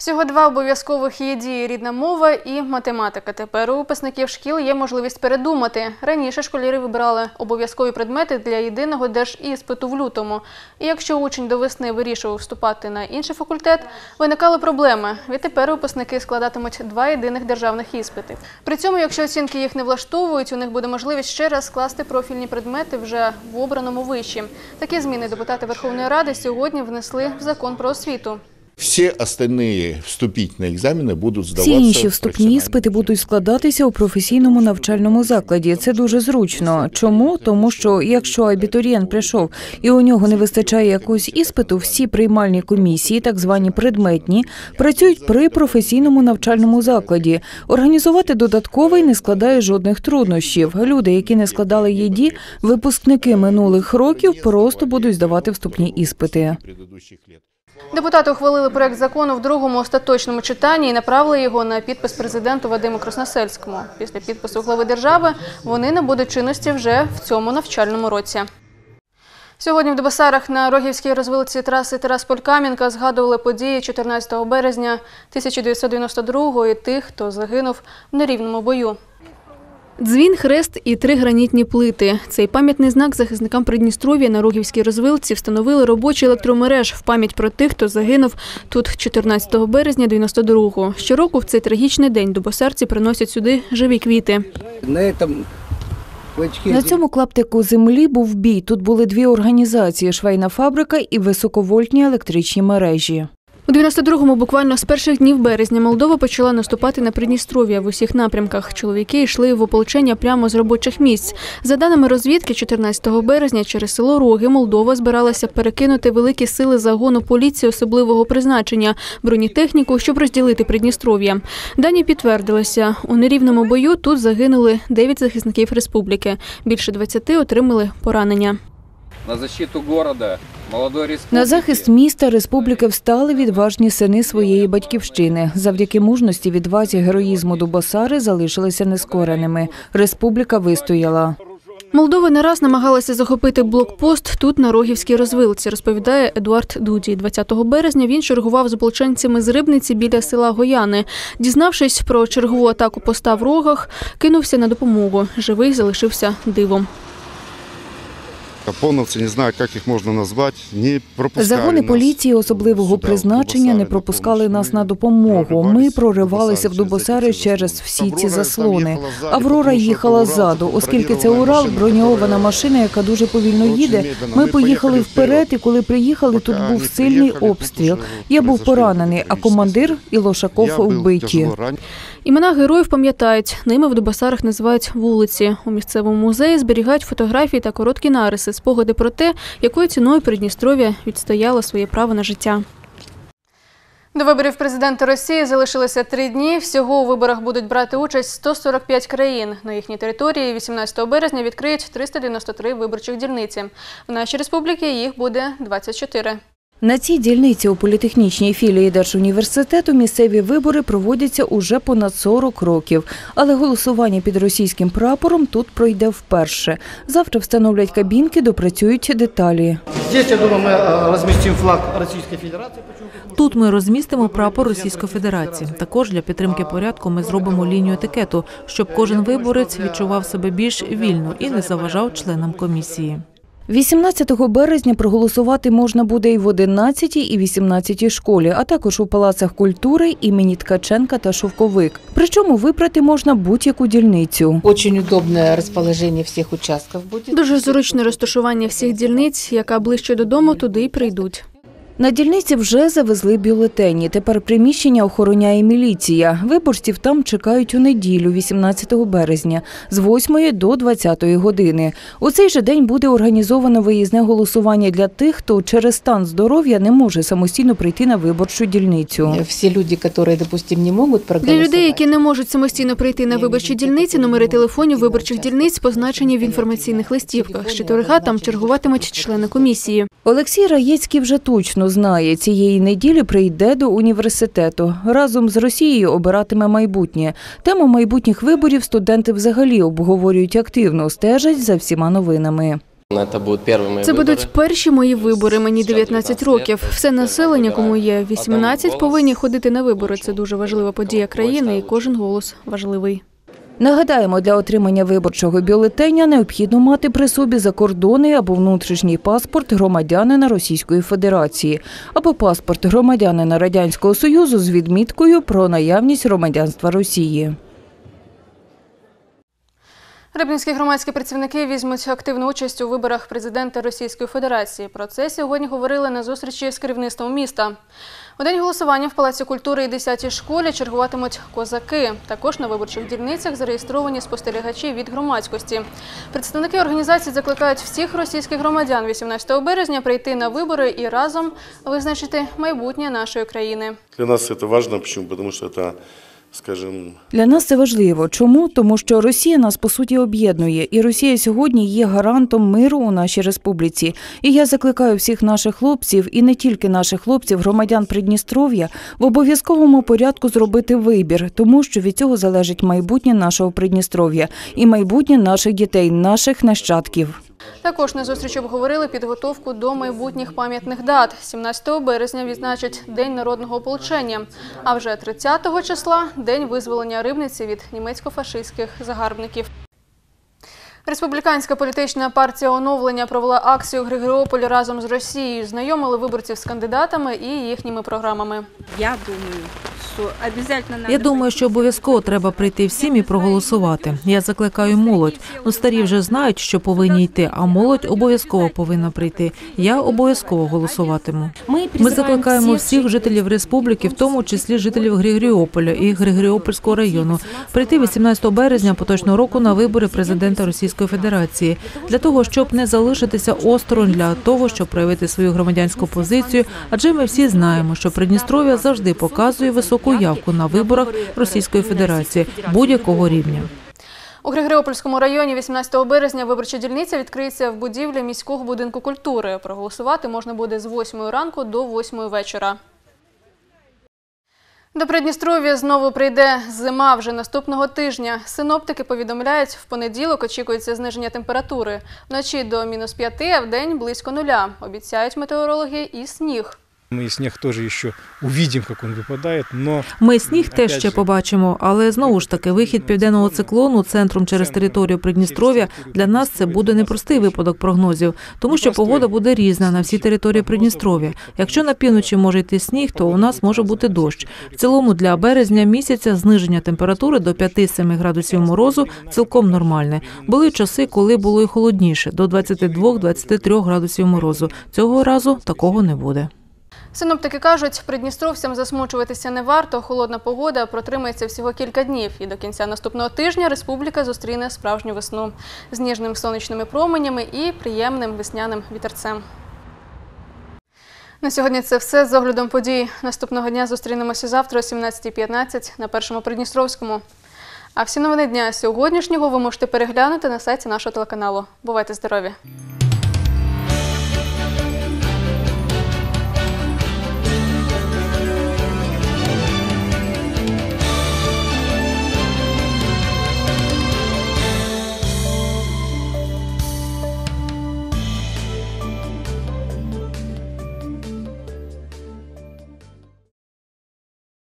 Всього два обов'язкових є дії рідна мова і математика. Тепер у випускників шкіл є можливість передумати. Раніше школярі вибирали обов'язкові предмети для єдиного держіспиту в лютому. І якщо учень до весни вирішував вступати на інший факультет, виникали проблеми. Відтепер випускники складатимуть два єдиних державних іспити. При цьому, якщо оцінки їх не влаштовують, у них буде можливість ще раз скласти профільні предмети вже в обраному виші. Такі зміни депутати Верховної Ради сьогодні внесли в закон про освіту. Все остальные вступительные экзамены будут Всі сдаваться інші в вступні профессиональном іспити будуть складатися у професійному навчальному закладі. Це дуже зручно. Чому? Тому що якщо абітурієнт прийшов і у нього не вистачає якогось іспиту, всі приймальні комісії, так звані предметні, працюють при професійному навчальному закладі. Організувати додатковий не складає жодних труднощів. Люди, які не складали ЄДІ, випускники минулих років, просто будуть здавати вступні іспити. Депутати ухвалили проект закону в другому остаточному читанні і направили його на підпис президенту Вадиму Красносельському. Після підпису глави держави вони набудуть чинності вже в цьому навчальному році. Сьогодні в Дебасарах на Рогівській розвилці траси Тарасполь-Кам'янка згадували події 14 березня 1992 і тих, хто загинув в нерівному бою. Дзвін, хрест і три гранітні плити. Цей пам'ятний знак захисникам Придністров'я на Рогівській розвилці встановили робочий електромереж в пам'ять про тих, хто загинув тут 14 березня 92-го. Щороку в цей трагічний день дубосарці приносять сюди живі квіти. На этом На цьому клаптику землі був бій. Тут були дві організації: швейна фабрика і високовольтні електричні мережі. У 92-му буквально з перших днів березня Молдова почала наступати на Придністров'я в усіх напрямках. Чоловіки йшли в ополчення прямо з робочих місць. За даними розвідки, 14 березня через село Роги Молдова збиралася перекинути великі сили загону поліції особливого призначення бронетехніку, щоб розділити Придністров'я. Дані підтвердилися. У нерівному бою тут загинули 9 захисників республіки. Більше 20 отримали поранення. на защиту республики. На захист міста республіки встали відважні сини своєї батьківщини. Завдяки мужності, відвазі, героїзму Дубосари залишилися нескореними. Республіка вистояла. Молдова не раз намагалася захопити блокпост тут на Рогівській розвилці, розповідає Едуард Дуді. 20 березня він чергував з ополченцями з Рибниці біля села Гояни. Дізнавшись про чергову атаку поста в рогах, кинувся на допомогу. Живий залишився дивом. Капоновці, не знаю, як їх можна назвати, не пропускали Загони поліції особливого сюди, призначення не пропускали на нас на допомогу. Ми проривалися в Дубосари через всі ці заслони. Аврора їхала ззаду, оскільки це Урал, броньована машина, яка дуже повільно їде. Ми поїхали вперед. і коли приїхали, тут був сильний обстріл. Я був поранений, а командир і Лошаков вбиті. Імена героїв пам'ятають. Ними в Дубасарах називають вулиці. У місцевому музеї зберігають фотографії та короткі нариси, спогади про те, якою ціною Придністров'я відстояло своє право на життя. До виборів президента Росії залишилося три дні. Всього у виборах будуть брати участь 145 країн. На їхній території 18 березня відкриють 393 виборчих дільниці. В нашій республіці їх буде 24. На цій дільниці у політехнічній філії Держуніверситету місцеві вибори проводяться уже понад 40 років. Але голосування під російським прапором тут пройде вперше. Завтра встановлять кабінки, допрацюють деталі. Здесь, я думаю, мы э, флаг Российской Федерации. Почему? Тут ми розмістимо прапор Російської Федерації. Також для підтримки порядку ми зробимо лінію етикету, щоб кожен виборець відчував себе більш вільно і не заважав членам комісії. 18 березня проголосувати можна буде і в 11 і 18 школі, а також у палацах культури імені Ткаченка та Шовковик. Причому вибрати можна будь-яку дільницю. Очень удобне розположення всіх участків буде. Дуже зручне розташування всіх дільниць, яка ближче додому, туди й прийдуть. На дільниці вже завезли бюлетені. Тепер приміщення охороняє міліція. Виборців там чекають у неділю, 18 березня, з 8 до 20 години. У цей же день буде організовано виїзне голосування для тих, хто через стан здоров'я не може самостійно прийти на виборчу дільницю. Все люди, которые, допустим, не могут Для людей, які не можуть самостійно прийти на виборчі дільниці, номери телефонів виборчих дільниць позначені в інформаційних листівках. З четверга там чергуватимуть члени комісії. Олексій Раєцький вже точно знає, цієї неділі прийде до університету. Разом з Росією обиратиме майбутнє. Тему майбутніх виборів студенти взагалі обговорюють активно, стежать за всіма новинами. Це будуть перші мої вибори. Мені 19 років. Все населення, кому є 18, повинні ходити на вибори. Це дуже важлива подія країни, і кожен голос важливий. Нагадаємо, для отримання виборчого бюлетеня необхідно мати при собі закордонний або внутрішній паспорт громадянина Російської Федерації або паспорт громадянина Радянського Союзу з відміткою про наявність громадянства Росії. Рибненські громадські працівники візьмуть активну участь у виборах президента Російської Федерації. Про це сьогодні говорили на зустрічі з керівництвом міста. У день голосування в Палаці культури і 10-й школі чергуватимуть козаки. Також на виборчих дільницях зареєстровані спостерігачі від громадськості. Представники організації закликають всіх російських громадян 18 березня прийти на вибори і разом визначити майбутнє нашої країни. Для нас це. Почему? Потому что это, скажем, Для нас це важливо. Чому? Тому що Росія нас по суті об'єднує, і Росія сьогодні є гарантом миру у нашій республіці. І я закликаю всіх наших хлопців, і не тільки наших хлопців, громадян Придністров'я, в обов'язковому порядку зробити вибір, тому що від цього залежить майбутнє нашого Придністров'я і майбутнє наших дітей, наших нащадків. Також на зустрічі обговорили підготовку до майбутніх пам'ятних дат. 17 березня відзначать День народного ополчення, а вже 30 числа – День визволення Рибниці від німецько-фашистських загарбників. Республіканська політична партія оновлення провела акцію Григоріополь разом з Росією. Знайомили виборців з кандидатами і їхніми програмами. Я думаю, Я думаю, що обов'язково треба прийти всім і проголосувати. Я закликаю молодь. Ну старі вже знають, що повинні йти, а молодь обов'язково повинна прийти. Я обов'язково голосуватиму. Ми закликаємо всіх жителів республіки, в тому числі жителів Григоріополя і Григоріопольського району, прийти 18 березня поточного року на вибори президента Російської Федерації для того, щоб не залишитися осторонь для того, щоб проявити свою громадянську позицію. Адже ми всі знаємо, що Придністров'я завжди показує високу явку на виборах Російської Федерації будь-якого рівня. У Григоріопольському районі 18 березня виборча дільниця відкриється в будівлі міського будинку культури. Проголосувати можна буде з 8 ранку до 8 вечора. До Придністров'я знову прийде зима вже наступного тижня. Синоптики повідомляють, в понеділок очікується зниження температури. Вночі до мінус 5, а в день близько нуля. Обіцяють метеорологи і сніг. Мы и снег тоже еще увидим, как он выпадает, но Ми сніг теж ще побачимо, але знову ж таки вихід південного циклону центром через територію Придністров'я для нас це буде непростий випадок прогнозів, тому що погода буде різна на всій території Придністров'я. Якщо на півночі може йти сніг, то у нас може бути дощ. В цілому для березня місяця зниження температури до 5-7 градусів морозу цілком нормальне. Були часи, коли було і холодніше до 22-23 градусів морозу. Цього разу такого не буде. Синоптики кажуть, придністровцям засмучуватися не варто. Холодна погода протримається всього кілька днів. І до кінця наступного тижня республіка зустріне справжню весну з ніжними сонячними променями і приємним весняним вітерцем. На сьогодні це все з оглядом подій. Наступного дня зустрінемося завтра о 17.15 на першому Придністровському. А всі новини дня сьогоднішнього ви можете переглянути на сайті нашого телеканалу. Бувайте здорові!